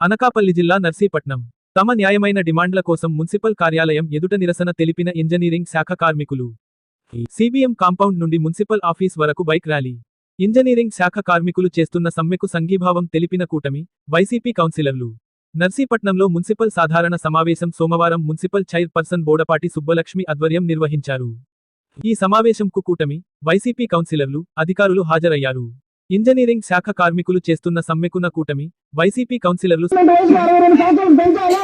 అనకాపల్లి జిల్లా నర్సీపట్నం. తమ న్యాయమైన డిమాండ్ల కోసం మున్సిపల్ కార్యాలయం ఎదుట నిరసన తెలిపిన ఇంజనీరింగ్ శాఖ కార్మికులు. సిబిఎం కాంపౌండ్ నుండి మున్సిపల్ ఆఫీస్ వరకు బైక్ ర్యాలీ. ఇంజనీరింగ్ శాఖ కార్మికులు చేస్తున్న సమ్మెకు సంఘీభావం తెలిపిన కూటమి వైసీపీ కౌన్సిలర్లు. నర్సీపట్నంలో మున్సిపల్ సాధారణ సమావేశం సోమవారం మున్సిపల్ చైర్పర్సన్ బోడపాటి సుబ్బలక్ష్మి ఆధ్వర్యం నిర్వహించారు. ఈ సమావేశంకు కూటమి వైసీపీ కౌన్సిలర్లు అధికారులు హాజరయ్యారు. ఇంజనీరింగ్ శాఖ కార్మికులు చేస్తున్న సమ్మెకున్న కూటమి వైసీపీ కౌన్సిలర్లు రెండు సంవత్సరాలు పెంచాలి.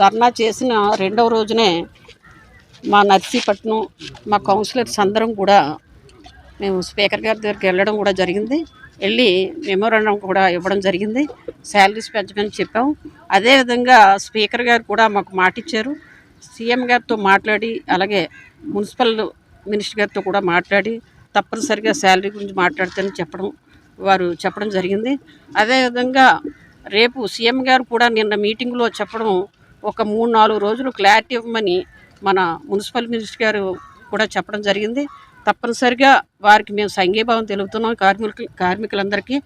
ధర్నా చేసిన రెండవ రోజునే మా నర్సీపట్నం మా కౌన్సిలర్స్ అందరం కూడా మేము స్పీకర్ గారి దగ్గరికి వెళ్ళడం కూడా జరిగింది. వెళ్ళి మెమోరాండం కూడా ఇవ్వడం జరిగింది. శాలరీస్ పెంచమని చెప్పాం. అదేవిధంగా స్పీకర్ గారు కూడా మాకు మాట ఇచ్చారు. సీఎం గారితో మాట్లాడి అలాగే మున్సిపల్ మినిస్టర్ గారితో కూడా మాట్లాడి తప్పనిసరిగా శాలరీ గురించి మాట్లాడతానని చెప్పడం వారు చెప్పడం జరిగింది. అదేవిధంగా రేపు సీఎం గారు కూడా నిన్న మీటింగ్లో చెప్పడం ఒక మూడు నాలుగు రోజులు క్లారిటీ ఇవ్వమని మన మున్సిపల్ మినిస్టర్ గారు కూడా చెప్పడం జరిగింది. తప్పనిసరిగా వారికి మేము సంఘీభావం తెలుపుతున్నాం కార్మికులు కార్మికులందరికీ.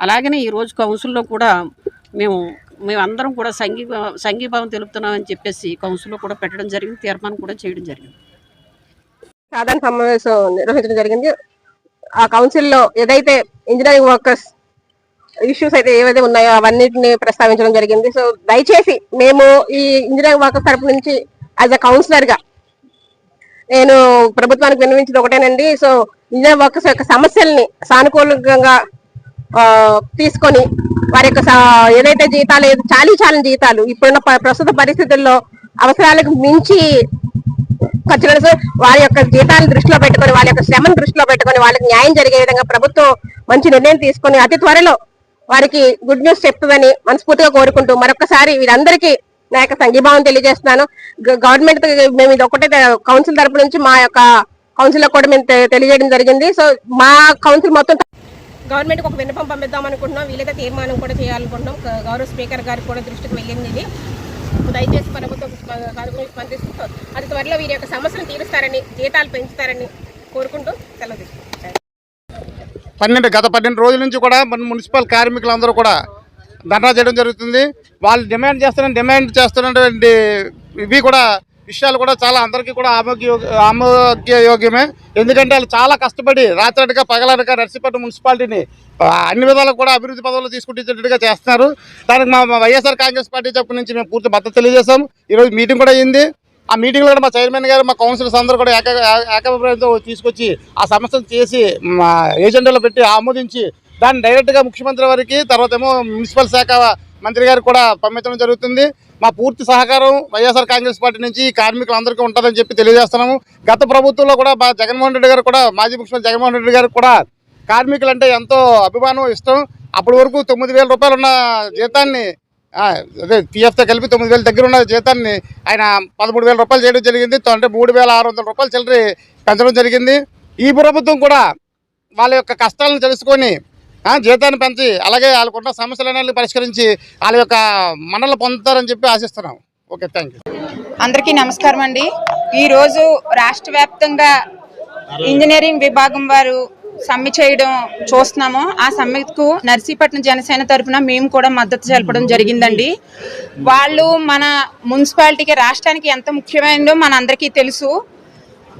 అలాగనే ఈరోజు కౌన్సిల్లో కూడా మేము మేమందరం కూడా సంఘీభా సంఘీభావం తెలుపుతున్నామని చెప్పేసి కౌన్సిల్లో కూడా పెట్టడం జరిగింది తీర్మానం కూడా చేయడం జరిగింది. సాధారణ సమావేశం నిర్వహించడం జరిగింది. ఆ కౌన్సిల్లో ఏదైతే ఇంజనీరింగ్ వర్కర్స్ ఇష్యూస్ అయితే ఏవైతే ఉన్నాయో అవన్నిటిని ప్రస్తావించడం జరిగింది. సో దయచేసి మేము ఈ ఇంజనీరింగ్ వర్కర్స్ తరపు నుంచి యాజ్ అ కౌన్సిలర్గా నేను ప్రభుత్వానికి విన్నవించింది ఒకటేనండి. సో ఇంజనీరింగ్ వర్కర్స్ యొక్క సమస్యల్ని సానుకూలంగా తీసుకొని వారి యొక్క సా- ఏదైతే జీతాలు చాలీ చాలని జీతాలు ఇప్పుడున్న ప్రస్తుత పరిస్థితుల్లో అవసరాలకు మించి ఖర్చులను వారి యొక్క జీతాలను దృష్టిలో పెట్టుకొని వాళ్ళ యొక్క శ్రమను దృష్టిలో పెట్టుకొని వాళ్ళకి న్యాయం జరిగే విధంగా ప్రభుత్వం మంచి నిర్ణయం తీసుకొని అతి త్వరలో వారికి గుడ్ న్యూస్ చెప్తుందని మనస్ఫూర్తిగా కోరుకుంటూ మరొకసారి వీరందరికీ నా యొక్క సంఘీభావం తెలియజేస్తున్నాను. గవర్నమెంట్ మేము ఇది ఒకటే కౌన్సిల్ తరపు నుంచి మా యొక్క కౌన్సిల్లో కూడా మేము తెలియజేయడం జరిగింది. సో మా కౌన్సిల్ మొత్తం గవర్నమెంట్ ఒక విన్నపం పంపిద్దాం అనుకుంటున్నాం. వీలైతే తీర్మానం కూడా చేయాలనుకుంటున్నాం. గౌరవ స్పీకర్ గారికి కూడా దృష్టికి వెళ్ళింది దయచేసి ప్రభుత్వం కార్యక్రమం స్పందిస్తూ అతి త్వరలో వీరి యొక్క సమస్యను తీరుస్తారని జీతాలు పెంచుతారని కోరుకుంటూ సెలవు పన్నెండు గత పన్నెండు రోజుల నుంచి కూడా మన మున్సిపల్ కార్మికులందరూ కూడా ధర్నా చేయడం జరుగుతుంది. వాళ్ళు డిమాండ్ చేస్తున్న డిమాండ్ చేస్తున్నటువంటి ఇవి కూడా విషయాలు కూడా చాలా అందరికీ కూడా ఆమోగ్య యోగ్యమే ఎందుకంటే వాళ్ళు చాలా కష్టపడి రాత్రనక పగలనక నర్సీపట్నం మున్సిపాలిటీని అన్ని విధాలు కూడా అభివృద్ధి పదవులు తీసుకుంటున్నట్టుగా చేస్తున్నారు. దానికి మా వైఎస్ఆర్ కాంగ్రెస్ పార్టీ తరపు నుంచి మేము పూర్తి మద్దతు తెలియజేశాం. ఈరోజు మీటింగ్ కూడా అయింది. ఆ మీటింగ్లో కూడా మా చైర్మన్ గారు మా కౌన్సిలర్స్ అందరూ కూడా ఏక ఏకాభిప్రాయంతో తీసుకొచ్చి ఆ సమస్యను చేసి మా ఏజెండాలో పెట్టి ఆమోదించి దాన్ని డైరెక్ట్గా ముఖ్యమంత్రి వారికి తర్వాత ఏమో మున్సిపల్ శాఖ మంత్రి గారికి కూడా పంపించడం జరుగుతుంది. మా పూర్తి సహకారం వైఎస్ఆర్ కాంగ్రెస్ పార్టీ నుంచి కార్మికులందరికీ ఉంటుందని చెప్పి తెలియజేస్తున్నాము. గత ప్రభుత్వంలో కూడా మా జగన్మోహన్ రెడ్డి గారు కూడా మాజీ ముఖ్యమంత్రి జగన్మోహన్ రెడ్డి గారు కూడా కార్మికులంటే ఎంతో అభిమానం ఇష్టం. అప్పటి వరకు తొమ్మిది వేల రూపాయలు ఉన్న జీతాన్ని అదే పిఎఫ్తో కలిపి తొమ్మిది వేల దగ్గర ఉన్న జీతాన్ని ఆయన పదమూడు వేల రూపాయలు చేయడం జరిగింది. అంటే మూడు వేల ఆరు వందల రూపాయలు చిల్లరి పెంచడం జరిగింది. ఈ ప్రభుత్వం కూడా వాళ్ళ యొక్క కష్టాలను తెలుసుకొని జీతాన్ని పెంచి అలాగే వాళ్ళకున్న సమస్యలన్నీ పరిష్కరించి వాళ్ళ యొక్క మనల్ని పొందుతారని చెప్పి ఆశిస్తున్నాం. Okay thank you. అందరికీ నమస్కారం అండి. ఈరోజు రాష్ట్ర వ్యాప్తంగా ఇంజనీరింగ్ విభాగం వారు సమ్మె చేయడం చూస్తున్నాము. ఆ సమ్మెకు నర్సీపట్నం జనసేన తరఫున మేము కూడా మద్దతు తెలపడం జరిగిందండి. వాళ్ళు మన మున్సిపాలిటీకి రాష్ట్రానికి ఎంత ముఖ్యమైనదో మన అందరికీ తెలుసు.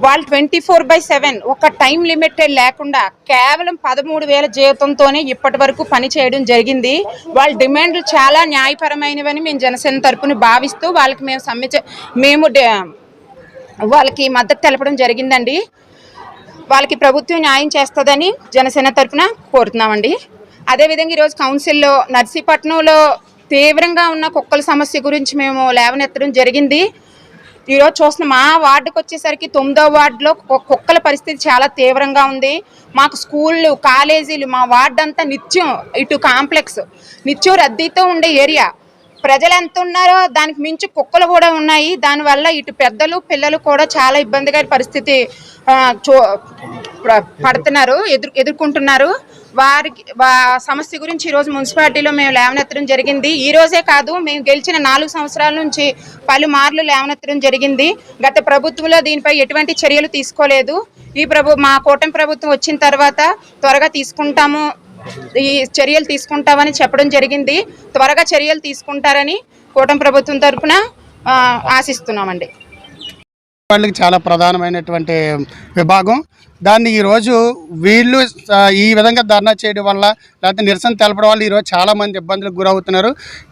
వాళ్ళు ట్వంటీ ఫోర్ బై సెవెన్ ఒక టైం లిమిటెడ్ లేకుండా కేవలం పదమూడు వేల జీతంతోనే ఇప్పటి వరకు పని చేయడం జరిగింది. వాళ్ళ డిమాండ్లు చాలా న్యాయపరమైనవని మేము జనసేన తరపున భావిస్తూ వాళ్ళకి మేము సమ్మె మేము డే- వాళ్ళకి మద్దతు తెలపడం జరిగిందండి. వాళ్ళకి ప్రభుత్వం న్యాయం చేస్తుందని జనసేన తరపున కోరుతున్నామండి. అదేవిధంగా ఈరోజు కౌన్సిల్లో నర్సీపట్నంలో తీవ్రంగా ఉన్న కుక్కల సమస్య గురించి మేము లేవనెత్తడం జరిగింది. ఈరోజు చూస్తున్నాం మా వార్డుకి వచ్చేసరికి తొమ్మిదో వార్డులో కుక్కల పరిస్థితి చాలా తీవ్రంగా ఉంది. మాకు స్కూళ్ళు కాలేజీలు మా వార్డు అంతా నిత్యం ఇటు కాంప్లెక్స్ నిత్యం రద్దీతో ఉండే ఏరియా. ప్రజలు ఎంత ఉన్నారో దానికి మించి కుక్కలు కూడా ఉన్నాయి. దానివల్ల ఇటు పెద్దలు పిల్లలు కూడా చాలా ఇబ్బందిగా పరిస్థితి చూ పడుతున్నారు ఎదురు ఎదుర్కొంటున్నారు. వారికి వా సమస్య గురించి ఈరోజు మున్సిపాలిటీలో మేము లేవనెత్తడం జరిగింది. ఈ రోజే కాదు మేము గెలిచిన నాలుగు సంవత్సరాల నుంచి పలుమార్లు లేవనెత్తడం జరిగింది. గత ప్రభుత్వంలో దీనిపై ఎటువంటి చర్యలు తీసుకోలేదు. ఈ ప్రభు మా కూటమి ప్రభుత్వం వచ్చిన తర్వాత త్వరగా తీసుకుంటాము ఈ చర్యలు తీసుకుంటామని చెప్పడం జరిగింది. త్వరగా చర్యలు తీసుకుంటారని కూటమి ప్రభుత్వం తరఫున ఆశిస్తున్నామండి. వాళ్ళకి చాలా ప్రధానమైనటువంటి విభాగం. దాన్ని ఈరోజు వీళ్ళు ఈ విధంగా ధర్నా చేయడం వల్ల లేకపోతే నిరసన తెలపడం వల్ల ఈరోజు చాలామంది ఇబ్బందులకు గురవుతున్నారు.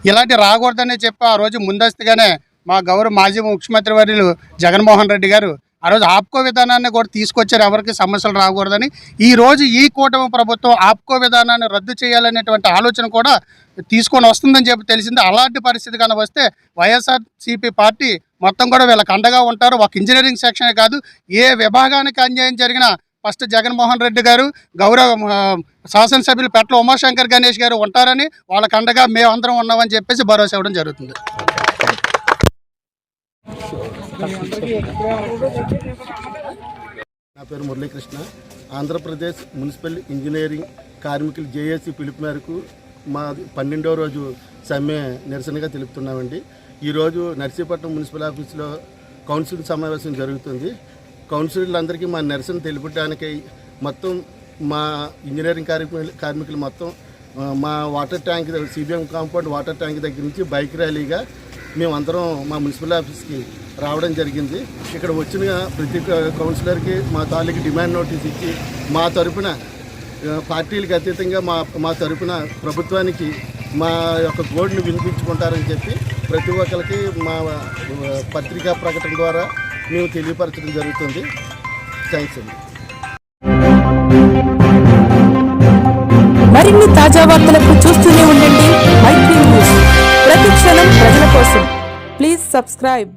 ఇలాంటి రాకూడదనే చెప్పి ఆ రోజు ముందస్తుగానే మా గౌరవ మాజీ ముఖ్యమంత్రి వర్యులు జగన్మోహన్ రెడ్డి గారు ఆ రోజు ఆప్కో విధానాన్ని కూడా తీసుకొచ్చారు. ఎవరికి సమస్యలు రాకూడదని. ఈ రోజు ఈ కూటమి ప్రభుత్వం ఆప్కో విధానాన్ని రద్దు చేయాలనేటువంటి ఆలోచన కూడా తీసుకొని వస్తుందని చెప్పి తెలిసింది. అలాంటి పరిస్థితి కానీ వస్తే వైఎస్ఆర్సీపీ పార్టీ మొత్తం కూడా వీళ్ళకి అండగా ఉంటారు. ఒక ఇంజనీరింగ్ సెక్షనే కాదు ఏ విభాగానికి అన్యాయం జరిగినా ఫస్ట్ జగన్మోహన్ రెడ్డి గారు గౌరవ శాసనసభ్యులు పెట్ల ఉమాశంకర్ గణేష్ గారు ఉంటారని వాళ్ళకి అండగా మేమందరం ఉన్నామని చెప్పేసి భరోసా ఇవ్వడం జరుగుతుంది. నా పేరు మురళీకృష్ణ. ఆంధ్రప్రదేశ్ మున్సిపల్ ఇంజనీరింగ్ కార్మికులు జేఏసీ పిలుపు మేరకు మా పన్నెండవ రోజు సమ్మె నిరసనగా తెలుపుతున్నామండి. ఈరోజు నర్సీపట్నం మున్సిపల్ ఆఫీస్లో కౌన్సిల్ సమావేశం జరుగుతుంది. కౌన్సిలర్లందరికీ మా నిరసన తెలుపడానికి మొత్తం మా ఇంజనీరింగ్ కార్మికులు కార్మికులు మొత్తం మా వాటర్ ట్యాంక్ దగ్గర సిబిఎం కాంపౌండ్ వాటర్ ట్యాంక్ దగ్గర నుంచి బైక్ ర్యాలీగా మేమందరం మా మున్సిపల్ ఆఫీస్కి రావడం జరిగింది. ఇక్కడ వచ్చిన ప్రతి కౌన్సిలర్కి మా తాలూకు డిమాండ్ నోటీస్ ఇచ్చి మా తరపున పార్టీలకు అతీతంగా మా మా తరపున ప్రభుత్వానికి మా యొక్క గోడును వినిపించుకుంటారని చెప్పి ప్రతి ఒక్కరికి మా పత్రికా ప్రకటన ద్వారా మేము తెలియపరచడం జరుగుతుంది. థ్యాంక్స్ అండి. మరిన్ని తాజా వార్తలకు చూస్తూనే ఉండండి. మైత్రి న్యూస్. ప్రతి క్షణం ప్రజల కోసం. Please subscribe